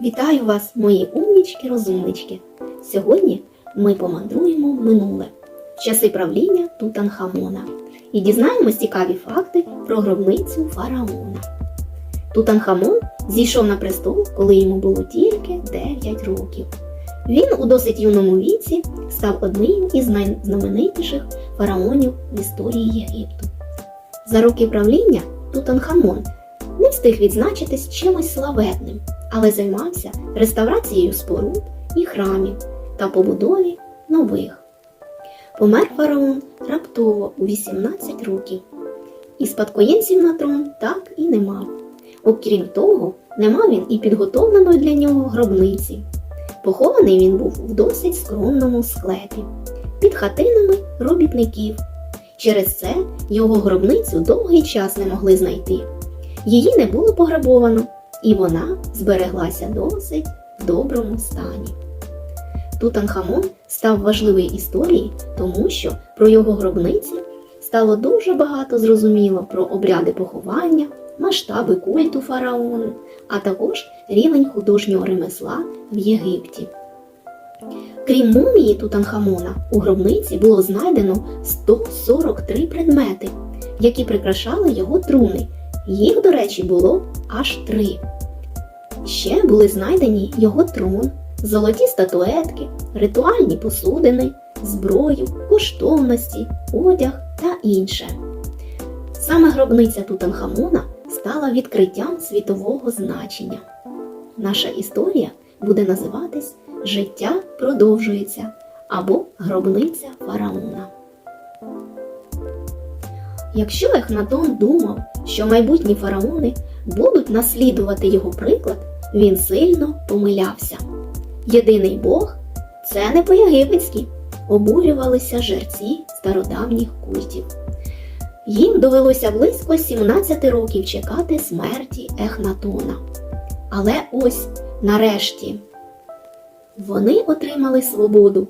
Вітаю вас, мої умнічки-розумнички! Сьогодні ми помандруємо в минуле, в часи правління Тутанхамона, і дізнаємось цікаві факти про гробницю фараона. Тутанхамон зійшов на престол, коли йому було тільки 9 років. Він у досить юному віці став одним із найзнаменитіших фараонів в історії Єгипту. За роки правління Тутанхамон не встиг відзначитись чимось славетним, але займався реставрацією споруд і храмів та побудові нових. Помер фараон раптово у 18 років, і спадкоємців на трон так і не мав. Окрім того, не мав він і підготовленої для нього гробниці. Похований він був в досить скромному склепі, під хатинами робітників. Через це його гробницю довгий час не могли знайти. Її не було пограбовано, і вона збереглася досить в доброму стані. Тутанхамон став важливий історії, тому що про його гробниці стало дуже багато зрозуміло про обряди поховання, масштаби культу фараону, а також рівень художнього ремесла в Єгипті. Крім мумії Тутанхамона, у гробниці було знайдено 143 предмети, які прикрашали його труни. Їх, до речі, було аж три. Ще були знайдені його трон, золоті статуетки, ритуальні посудини, зброю, коштовності, одяг та інше. Саме гробниця Тутанхамона стала відкриттям світового значення. Наша історія буде називатись Життя продовжується або Гробниця фараона. Якщо Ехнатон думав, що майбутні фараони будуть наслідувати його приклад, він сильно помилявся. Єдиний Бог це не по-єгипетськи, обурювалися жерці стародавніх культів. Їм довелося близько 17 років чекати смерті Ехнатона. Але ось нарешті вони отримали свободу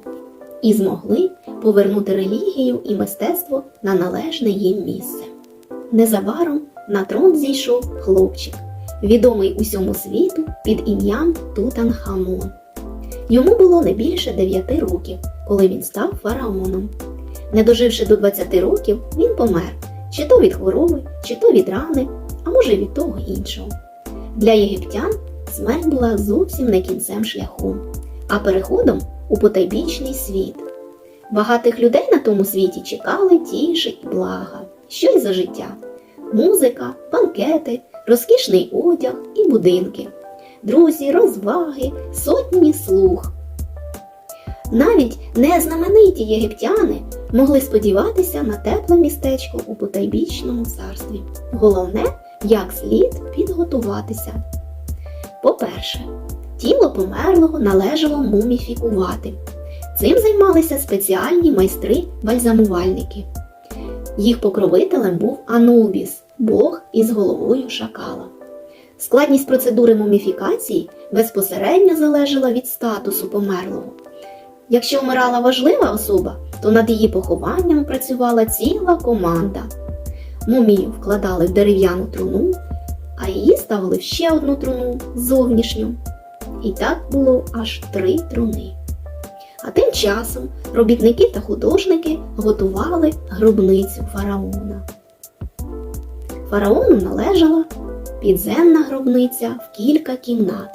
і змогли повернути релігію і мистецтво на належне їм місце. Незабаром на трон зійшов хлопчик, відомий усьому світу під ім'ям Тутанхамон. Йому було не більше 9 років, коли він став фараоном. Не доживши до 20 років, він помер чи то від хвороби, чи то від рани, а може від того іншого. Для єгиптян смерть була зовсім не кінцем шляху, а переходом у потайбічний світ. Багатих людей на тому світі чекали тіші і блага, що й за життя: музика, банкети, розкішний одяг і будинки, друзі, розваги, сотні слуг. Навіть незнамениті єгиптяни могли сподіватися на тепле містечко у потайбічному царстві. Головне, як слід підготуватися. По-перше, тіло померлого належало муміфікувати. Цим займалися спеціальні майстри-бальзамувальники. Їх покровителем був Анубіс, бог із головою шакала. Складність процедури муміфікації безпосередньо залежала від статусу померлого. Якщо вмирала важлива особа, то над її похованням працювала ціла команда. Мумію вкладали в дерев'яну труну, а її ставили в ще одну труну зовнішню. І так було аж три труни. А тим часом робітники та художники готували гробницю фараона. Фараону належала підземна гробниця в кілька кімнат.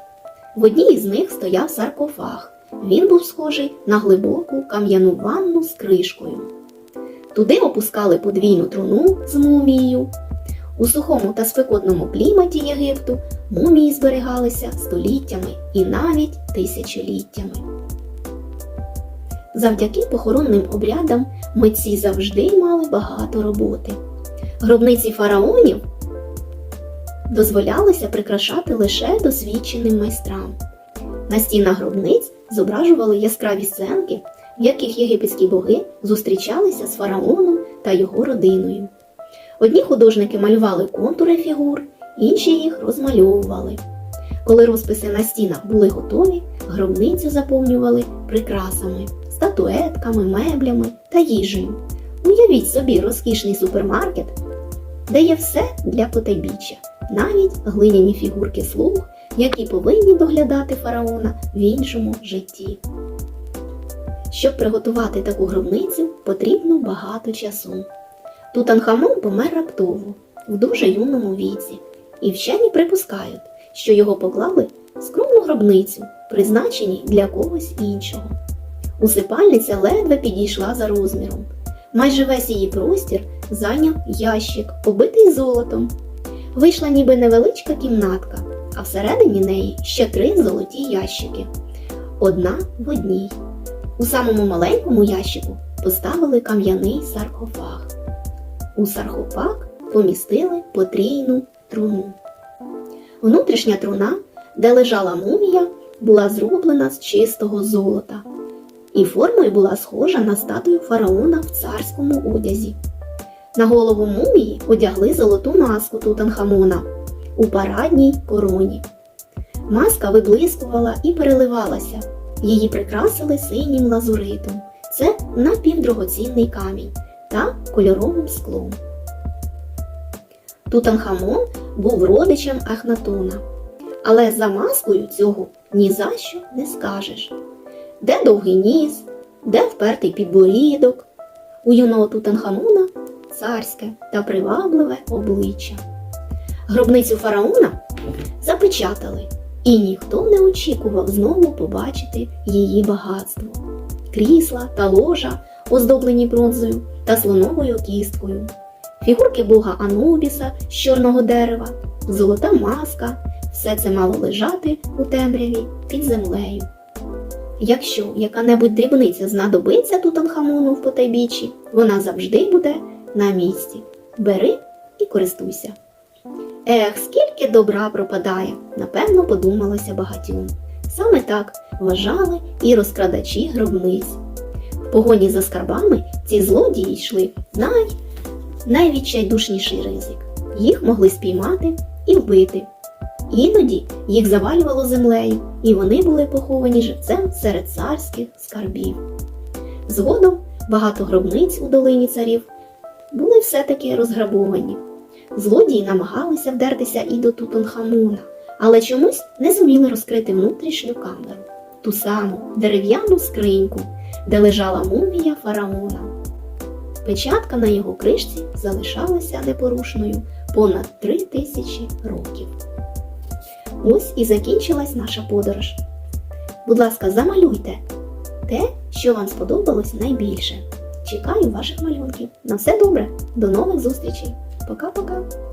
В одній із них стояв саркофаг. Він був схожий на глибоку кам'яну ванну з кришкою. Туди опускали подвійну труну з мумією. У сухому та спекотному кліматі Єгипту мумії зберігалися століттями і навіть тисячоліттями. Завдяки похоронним обрядам митці завжди мали багато роботи. Гробниці фараонів дозволялося прикрашати лише досвідченим майстрам. На стінах гробниць зображували яскраві сценки, в яких єгипетські боги зустрічалися з фараоном та його родиною. Одні художники малювали контури фігур, інші їх розмальовували. Коли розписи на стінах були готові, гробницю заповнювали прикрасами, статуетками, меблями та їжею. Уявіть собі розкішний супермаркет, де є все для потайбіччя, навіть глиняні фігурки слуг які повинні доглядати фараона в іншому житті. Щоб приготувати таку гробницю, потрібно багато часу. Тутанхамон помер раптово, в дуже юному віці, і вчені припускають, що його поклали в скромну гробницю, призначеній для когось іншого. Усипальниця ледве підійшла за розміром. Майже весь її простір зайняв ящик, побитий золотом. Вийшла ніби невеличка кімнатка, а всередині неї ще три золоті ящики. Одна в одній. У самому маленькому ящику поставили кам'яний саркофаг. У саркофаг помістили потрійну труну. Внутрішня труна, де лежала мумія, була зроблена з чистого золота і формою була схожа на статую фараона в царському одязі. На голову мумії одягли золоту маску Тутанхамона у парадній короні. Маска виблискувала і переливалася. Її прикрасили синім лазуритом. Це напівдрогоцінний камінь та кольоровим склом. Тутанхамон був родичем Ахнатона, але за маскою цього ні за що не скажеш. Де довгий ніс, де впертий підборідок. У юного Тутанхамона царське та привабливе обличчя. Гробницю фараона запечатали, і ніхто не очікував знову побачити її багатство. Крісла та ложа, оздоблені бронзою та слоновою кісткою, фігурки бога Анубіса з чорного дерева, золота маска все це мало лежати у темряві під землею. Якщо яка-небудь дрібниця знадобиться Тутанхамону в потайбіччі, вона завжди буде на місці. Бери і користуйся. Ех, скільки добра пропадає, напевно, подумалося багатьом. Саме так вважали і розкрадачі гробниць. В погоні за скарбами ці злодії йшли най... найвідчайдушніший ризик. Їх могли спіймати і вбити. Іноді їх завалювало землею, і вони були поховані живцем серед царських скарбів. Згодом багато гробниць у долині царів були все-таки розграбовані. Злодії намагалися вдертися і до Тутанхамона, але чомусь не зуміли розкрити внутрішню камеру, ту саму дерев'яну скриньку, де лежала мумія фараона. Печатка на його кришці залишалася непорушною понад три тисячі років. Ось і закінчилась наша подорож. Будь ласка, замалюйте те, що вам сподобалось найбільше. Чекаю ваших малюнків. На все добре, до нових зустрічей. Пока-пока!